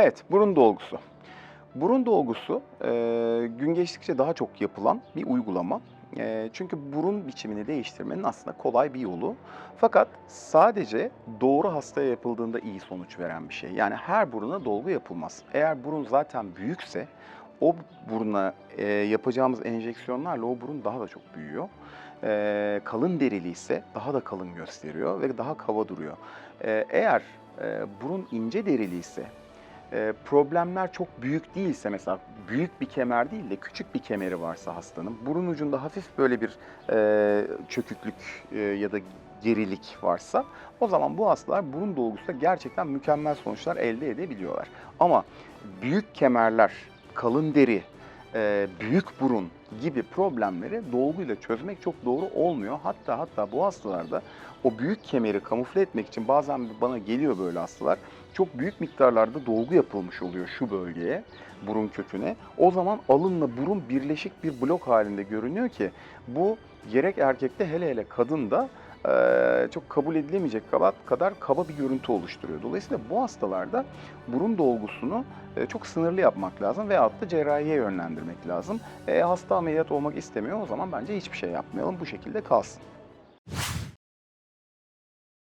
Evet, burun dolgusu. Burun dolgusu e, gün geçtikçe daha çok yapılan bir uygulama. E, çünkü burun biçimini değiştirmenin aslında kolay bir yolu. Fakat sadece doğru hastaya yapıldığında iyi sonuç veren bir şey. Yani her buruna dolgu yapılmaz. Eğer burun zaten büyükse o buruna e, yapacağımız enjeksiyonlarla o burun daha da çok büyüyor. E, kalın derili ise daha da kalın gösteriyor ve daha kaba duruyor. E, eğer e, burun ince derili ise e, problemler çok büyük değilse mesela büyük bir kemer değil de küçük bir kemeri varsa hastanın burun ucunda hafif böyle bir e, çöküklük e, ya da gerilik varsa o zaman bu hastalar burun dolgusunda gerçekten mükemmel sonuçlar elde edebiliyorlar. Ama büyük kemerler, kalın deri, e, büyük burun gibi problemleri dolguyla çözmek çok doğru olmuyor. Hatta hatta bu hastalarda o büyük kemeri kamufle etmek için bazen bana geliyor böyle hastalar. Çok büyük miktarlarda dolgu yapılmış oluyor şu bölgeye, burun köküne. O zaman alınla burun birleşik bir blok halinde görünüyor ki bu gerek erkekte hele hele kadında çok kabul edilemeyecek kadar, kadar kaba bir görüntü oluşturuyor. Dolayısıyla bu hastalarda burun dolgusunu e, çok sınırlı yapmak lazım veyahut da cerrahiye yönlendirmek lazım. E, hasta ameliyat olmak istemiyor o zaman bence hiçbir şey yapmayalım bu şekilde kalsın.